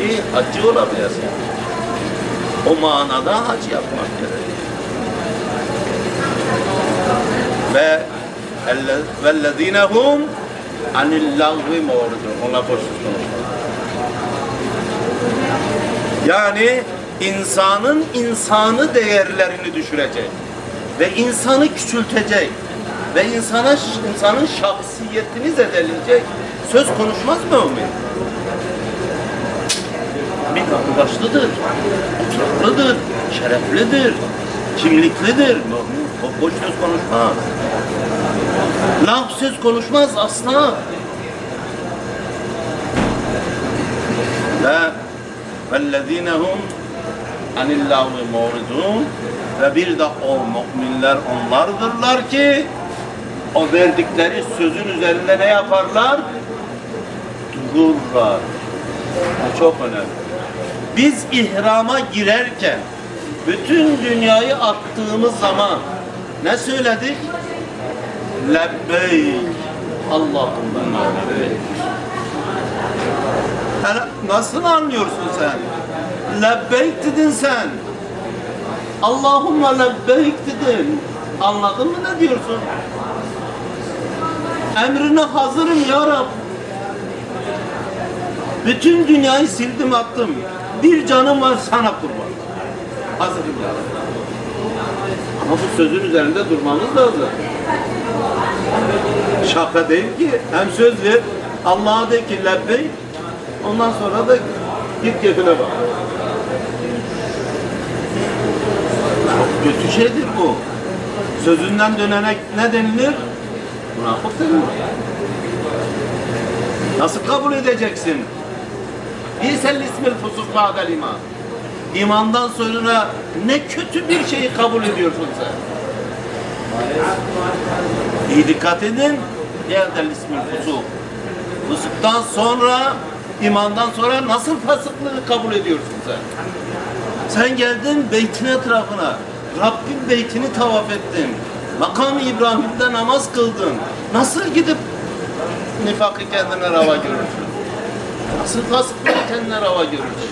ki hacı olabilesin. O manada hac yapmak gerekir. Ve elle- vellezine hum anil lagvi muridun. Onlar boşluk konuşmaz. Yani insanın insanı değerlerini düşürecek ve insanı küçültecek ve insana insanın şahsiyetini zedeleyecek söz konuşmaz mı mümin? Mümin akıldaşlıdır, oturaklıdır, şereflidir, kimliklidir. Mümin o boş söz konuşmaz. Laf söz konuşmaz asla. Ve vellezine hum anillahü muridun ve bir de o müminler onlardırlar ki o verdikleri sözün üzerinde ne yaparlar? Dururlar. Bu çok önemli. Biz ihrama girerken bütün dünyayı attığımız zaman ne söyledik? Lebbeyk Allahümme lebbeyk. Nasıl anlıyorsun sen? Lebbeyk dedin sen. Allahümme lebbeyk dedin. Anladın mı ne diyorsun? Emrine hazırım ya Rab. Bütün dünyayı sildim attım. Bir canım var sana kurban. Hazırım ya. Ama bu sözün üzerinde durmamız lazım. Şaka değil ki. Hem söz ver, Allah'a de ki lebbeyk, ondan sonra da git keyfine bak. Çok kötü şeydir bu. Sözünden dönene ne denilir? Münafık denilir. Nasıl kabul edeceksin? İsel ismil fusuk ba'del iman. İmandan sonra ne kötü bir şeyi kabul ediyorsun sen. İyi dikkat edin. Yerdel ismil fusuk. Fusuktan sonra, imandan sonra nasıl fasıklığı kabul ediyorsun sen? Sen geldin beytin etrafına. Rabbin beytini tavaf ettin. Makamı İbrahim'de namaz kıldın. Nasıl gidip nifakı kendine rava görürsün? Nasıl fasıklığı kendine rava görürsün?